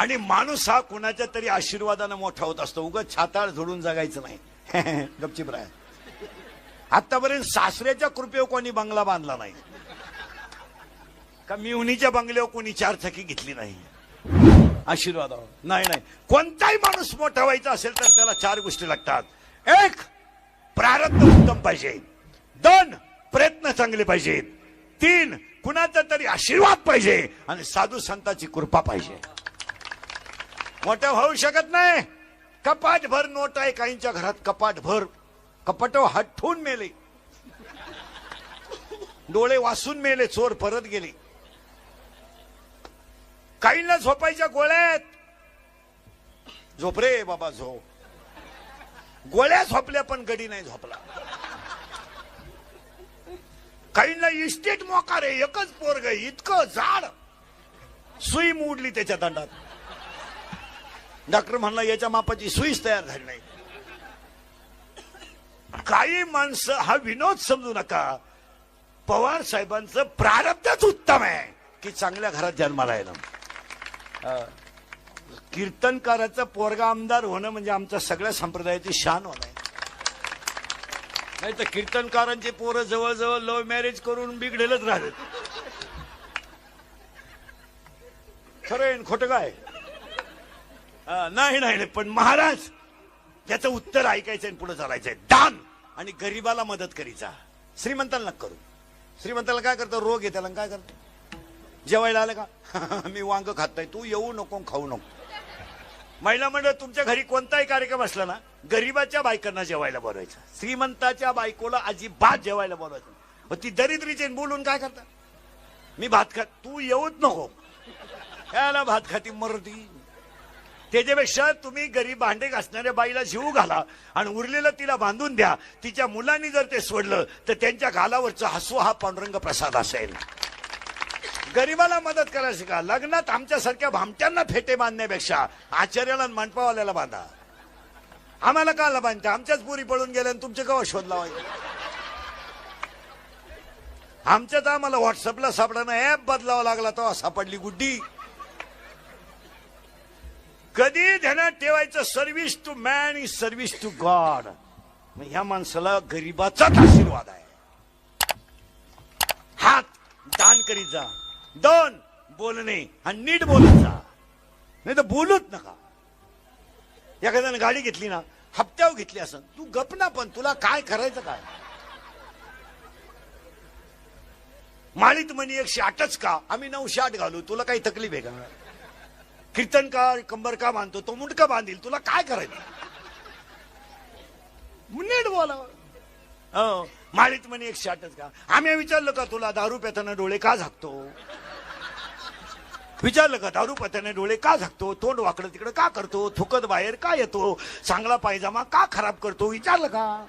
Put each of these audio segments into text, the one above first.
आणि माणूस हा कुणाच्या तरी आशीर्वादानं मोठा होत असतो. उगाच छाताळ झोडून जगायचं नाही. गपचिप राय आतापर्यंत सासऱ्याच्या कृपेवर कोणी बंगला बांधला नाही. का मिवणीच्या बंगल्यावर कोणी चार थकी घेतली नाही. आशीर्वाद नाही नाही. कोणताही माणूस मोठा व्हायचा असेल तर त्याला चार गोष्टी लागतात. एक प्रारब्ध उत्तम पाहिजे. दोन प्रयत्न चांगले पाहिजेत. तीन कुणाचा तरी आशीर्वाद पाहिजे. आणि साधू संतांची कृपा पाहिजे. मोठा होऊ शकत नाही. कपाट भर नोट आहे काहींच्या घरात कपाट भर कपाट हटून मेले. डोळे वासून मेले चोर परत गेले. काहींना झोपायच्या गोळ्यात. झोप रे बाबा झोप. गोळ्या झोपल्या पण गडी नाही झोपला. काहींना इस्टेट मोकार आहे एकच पोरग इतकं जाड. सुई मोडली त्याच्या दंडात. डॉक्टर म्हणला याच्या मापाची सुईच तयार झाली नाही. काही माणसं हा विनोद समजू नका. पवार साहेबांचं प्रारब्धच उत्तम आहे की चांगल्या घरात जन्माला येणं. कीर्तनकाराचं पोरगा आमदार होणं म्हणजे आमच्या सगळ्या संप्रदायाची शान होणं. आहे नाही तर कीर्तनकारांचे पोरं जवळजवळ लव्ह मॅरेज करून बिघडेलच राहतात. खरं आहे खोटं काय? नाही नाही नाही. पण महाराज त्याचं उत्तर ऐकायचं आणि पुढे चालायचंय. दान आणि गरीबाला मदत करीचा. श्रीमंताला करू. श्रीमंताला काय करतो? रोग आहे त्याला काय करतो? जेवायला आलं का? मी वांग खात नाही तू येऊ नको खाऊ नको. महिला मंडळ तुमच्या घरी कोणताही कार्यक्रम असला ना गरीबाच्या बायकांना जेवायला बोलवायचं. श्रीमंताच्या बायकोला अजिबात जेवायला बोलवायचं मग ती दरिद्रीचे बोलून काय करता मी भात खात तू येऊच नको. याला भात खाती मरती त्याच्यापेक्षा तुम्ही गरीब भांडे घासणाऱ्या बाईला जीव घाला आणि उरलेलं तिला बांधून द्या. तिच्या मुलांनी जर ते सोडलं तर त्यांच्या घालावरचं हसू हा पांडुरंग प्रसाद असेल. गरीबाला मदत करा शिका लग्नात आमच्यासारख्या भामट्यांना फेटे बांधण्यापेक्षा आचार्याला मंडपावाल्याला बांधा. आम्हाला काला बांधते आमच्याच पुरी पळून गेल्या आणि तुमचे कवा शोध लावायचे? आमच्यात आम्हाला व्हॉट्सअपला सापडणं ऍप बदलावा लागला तेव्हा सापडली गुड्डी. कधी ध्यानात ठेवायचं service to man is service to God ह्या माणसाला गरीबाचाच आशीर्वाद आहे. हात दान करीत जा. दोन बोलणे. आणि नीट बोलत जा. नाही तर बोलूच नका. एखाद्यानं गाडी घेतली ना हप्त्यावर घेतली असं तू गप ना पण तुला काय करायचं काय? माळीत म्हणी एकशे आठच का? आम्ही नऊशे आठ घालू तुला काही तकलीफ आहे का? कीर्तनकार कंबर का बांधतो तो मुंडका बांधील तुला काय करायचं? नीट बोला हो माळीत म्हणे एकशे आठच का? आम्ही विचारलं का तुला दारू पेताना डोळे का झाकतो? विचारलं का दारू पेताना डोळे का झाकतो? तोंड वाकडं तिकडं का करतो? थुकत बाहेर का येतो? चांगला पायजामा का खराब करतो? विचारलं का?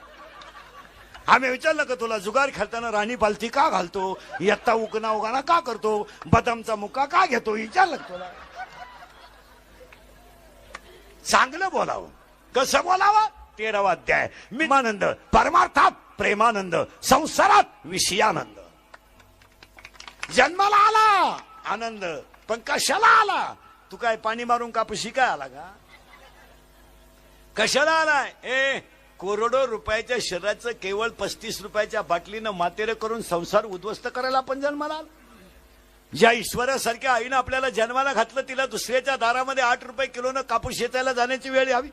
आम्ही विचारलं का तुला जुगार खेळताना राणी पालथी का घालतो? यत्ता उकना उगाना का करतो? बदामचा मुका का घेतो? विचारलं का तुला? चांगलं बोलावं. कसं बोलावं? तेरावा अध्याय. मिमानंद परमार्थात प्रेमानंद संसारात विषयानंद. जन्माला आला आनंद. पण कशाला आला? तू काय पाणी मारून कापशी काय आला का? कशाला आलाय ए करोडो रुपयाच्या शरीराचं केवळ पस्तीस रुपयाच्या बाटलीनं मातेरं करून संसार उद्ध्वस्त करायला आपण जन्माला आलो. ज्या ईश्वरासारख्या आईनं आपल्याला जन्माला घातलं तिला दुसऱ्याच्या दारामध्ये आठ रुपये किलोनं कापूस शेतायला जाण्याची वेळ यावी.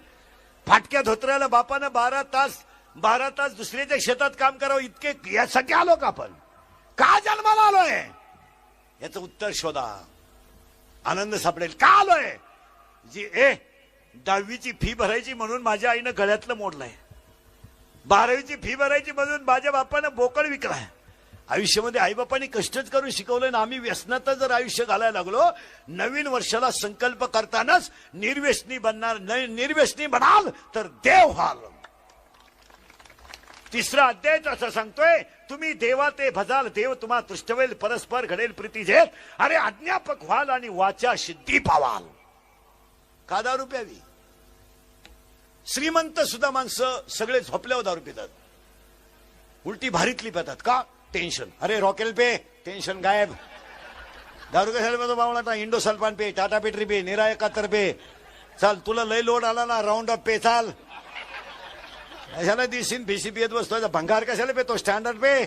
फाटक्या धोत्र्याला बापानं बारा तास बारा तास दुसऱ्याच्या शेतात काम करावं इतके यासाठी आलो का आपण? का जन्माला आलोय? याचं उत्तर शोधा. आनंद सापडेल. का आलोय? जी ए दहावीची फी भरायची म्हणून माझ्या आईनं गळ्यातलं मोडलंय. बारावीची फी भरायची म्हणून माझ्या बापानं बोकड विकलाय. आयुष्यामध्ये आईबापांनी कष्टच करून शिकवलं ना. आम्ही व्यसनात जर आयुष्य घालायला लागलो नवीन वर्षाला संकल्प करतानाच निर्व्यसनी बनणार निर्व्यसनी बनाल तर देव व्हाल तिसरा अध्याय असं सांगतोय तुम्ही देवा ते भजाल देव तुम्हा तृष्टवेल परस्पर घडेल प्रीती झेल अरे अज्ञापक व्हाल आणि वाचा सिद्धी पावाल. का दारू प्यावी? श्रीमंत सुद्धा माणसं सगळे झोपल्यावर दारू पितात. उलटी भारीतली पितात. का? टेन्शन. अरे रॉकेल पे. टेन्शन गायब. दारू कशाला पेतो आता इंडो सल्फान पे टाटा पेट्री पे निरा एकाहत्तर पे. चाल तुला लय लोड आला ना राऊंड अप पे चाल. कशाला दिसीन भिसी पियत बसतो भंगार कशाला पे तो स्टँडर्ड पे.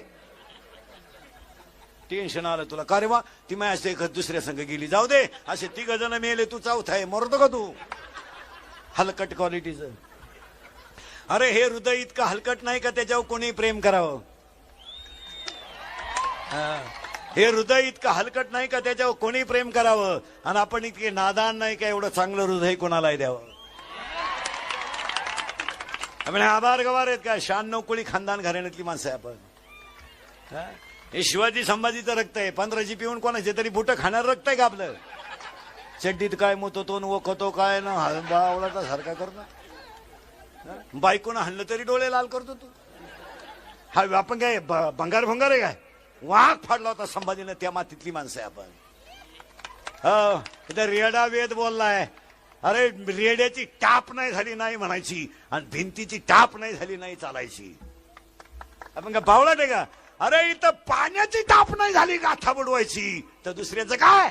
टेन्शन आलं तुला. का रे वा ती माझ्या एक दुसऱ्या संघ गेली. जाऊ दे असे तिघ जण मेले तू चौथा आहे मरतो का तू? हलकट क्वालिटीचं अरे हे हृदय इतकं हलकट नाही का त्याच्यावर कोणी प्रेम करावं? हा. हे हृदय इतकं हलकट नाही का त्याच्यावर कोणी प्रेम करावं? आणि आपण इतके नादान नाही का एवढं चांगलं हृदय कोणालाही द्यावं? आपण आभार गवार आहेत का? शहाण्णव कोळी खानदान घराण्यातली माणसं आहे आपण. हे? शिवाजी संभाजीचं रक्त आहे. पंधराची पिऊन कोणाचे तरी बुट खाणार रक्त आहे का आपलं? चड्डीत काय मोतो तो वखतो काय ना बावळाचा सारखा करतो बायकोनं हल्लं तरी डोळे लाल करतो तू. हा आपण काय भंगार भंगार आहे काय? वाघ फाडला होता संभाजीनं त्या मातीतली माणसं आहे आपण. हो इथं रेडा वेद बोललाय. अरे रेड्याची टाप नाही झाली नाही म्हणायची आणि भिंतीची टाप नाही झाली नाही चालायची. आपण का बावळाट नाही का? अरे इथं पाण्याची टाप नाही झाली गाथा बुडवायची? तर दुसऱ्याचं काय?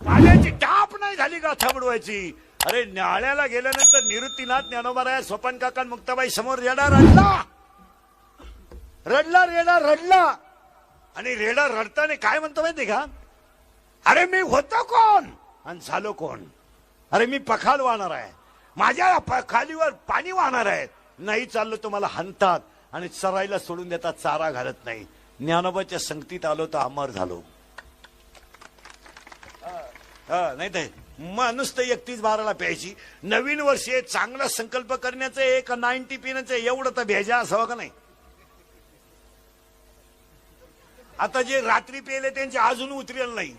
पाण्याची टाप नाही झाली गाथा बुडवायची? अरे न्याळ्याला गेल्यानंतर निवृत्तीनाथ ज्ञानोबाराय स्वपन काका मुक्ताबाई समोर रेडा रडला रडला रेडा रडला. आणि रेडा रडताना काय म्हणतो माहिती का? अरे मी होतो कोण? आणि झालो कोण? अरे मी पखाल वाहणार आहे. माझ्या पखालीवर खालीवर पाणी वाहणार आहे. नाही चाललो तुम्हाला हनतात आणि चरायला सोडून देतात चारा घालत नाही. ज्ञानोबाच्या संगतीत आलो तर अमर झालो. नाही तर माणूस तर एकतीस बाराला प्यायची. नवीन वर्ष चांगला संकल्प करण्याचं एक नाईन्टी पिण्याचं एवढं तर भेजा असावं का नाही? आता जे रात्री पेले त्यांचे अजून उतरेल नाही.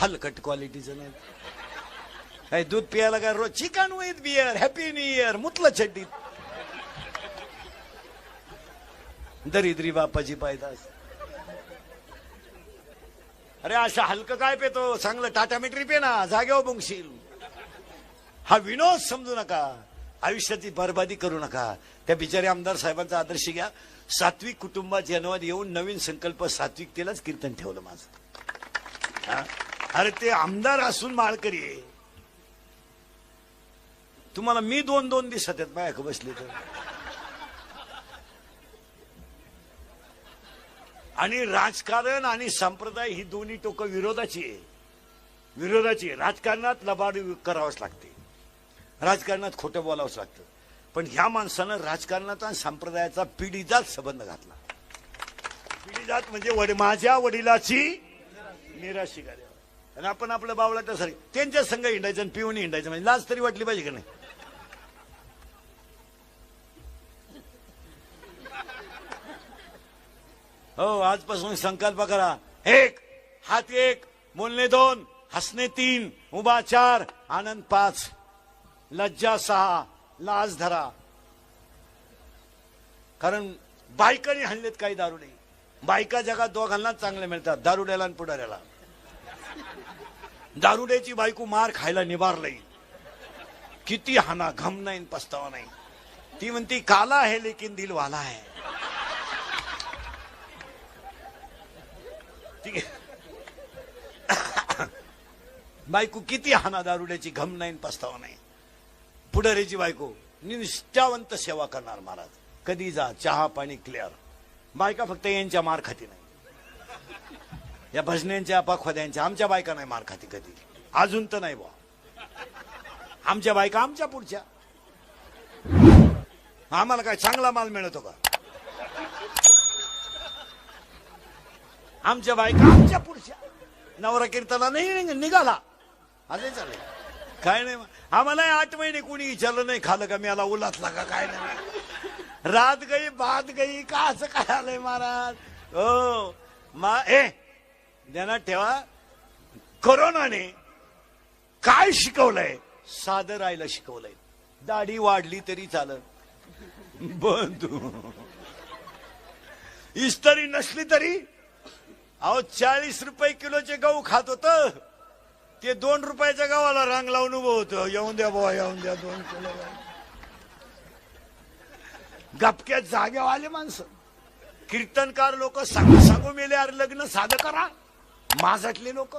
हलकट क्वालिटीचं नाही. दूध पियाला काय रोज chicken with beer happy new year मुतलं छड्डीत. दरिद्री बापाची पायदास अरे अशा हलकं काय पेतो? चांगलं टाटा मेट्री पे ना जागेवर बंगशील हा विनोद समजू नका. आयुष्याची बरबादी करू नका. त्या बिचारे आमदार साहेबांचा आदर्श घ्या. सात्विक कुटुंबात जन्मात येऊन नवीन संकल्प सात्विकतेलाच कीर्तन ठेवलं माझं. हा? अरे ते आमदार असून माळकरी आहे. तुम्हाला मी दोन दोन दिसत आहेत बायक बसले तर. आणि राजकारण आणि संप्रदाय ही दोन्ही टोकं विरोधाची आहे. विरोधाची राजकारणात लबाड करावंच लागते. राजकारणात खोटं बोलावंच लागतं. पण ह्या माणसानं राजकारणाचा आणि संप्रदायाचा पिढीजात संबंध घातला. पिढीजात म्हणजे वड माझ्या वडिलाची निराशी कार्य. आणि आपण आपलं बावळाट तर त्यांच्या संघ हिंडायचं आणि पिऊन हिंडायचं. म्हणजे लाज तरी वाटली पाहिजे का नाही? हो आजपासून संकल्प करा. एक हात एक बोलणे दोन हसणे तीन उभा चार आनंद पाच लज्जा सहा लाज धरा. कारण बायकांनी हल्लेत काही दारुडे. बायका जगात दोघांनाच चांगले मिळतात दारुड्याला आणि पुढाऱ्याला. दारुड्याची बायको मार खायला निभारलंय किती हाना घम नाही पस्तावा नाही. ती म्हणती काला आहे लेकिन दिल वाला आहे. ठीक आहे. बायको किती हाना दारुड्याची घम नाही पस्तावा नाही. पुढारीची बायको निष्ठावंत सेवा करणार महाराज. कधी जा चहा पाणी क्लिअर बायका फक्त यांच्या मार खाती नाही. या भजन्यांच्या पाखवाद्यांच्या आमच्या बायका नाही मार खाती कधी. अजून तर नाही बुवा. आमच्या बायका आमच्या पुढच्या. आम्हाला काय चांगला माल मिळतो का? आमच्या बायका आमच्या पुढच्या. नवरा कीर्तना नाही निघाला. अरे चालेल काय नाही आम्हाला आठ महिने कोणी विचारलं नाही खाल्लं का? मी आला उलातला का? काय नाही. रात गई भात गई का असं काय आलंय महाराज? हो. मा ए ध्यानात ठेवा. करोनाने काय शिकवलंय? साधं राहायला शिकवलंय. दाढी वाढली तरी चालत बंधू. इस्तरी नसली तरी? अहो चाळीस रुपये किलोचे गहू खात होतं. ते दोन रुपयाच्या गावाला रांग लावून उभं होतं. येऊन द्या बुवा येऊन द्या दोन किलो गपक्यात जाग्यावर आले माणसं. कीर्तनकार लोक सांगू सांगू मेले अरे लग्न साधं करा. माझातले लोक.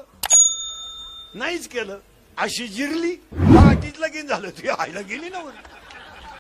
नाहीच केलं. अशी जिरली. पाठीत लगीन झालं. ती आईला गेली ना वर.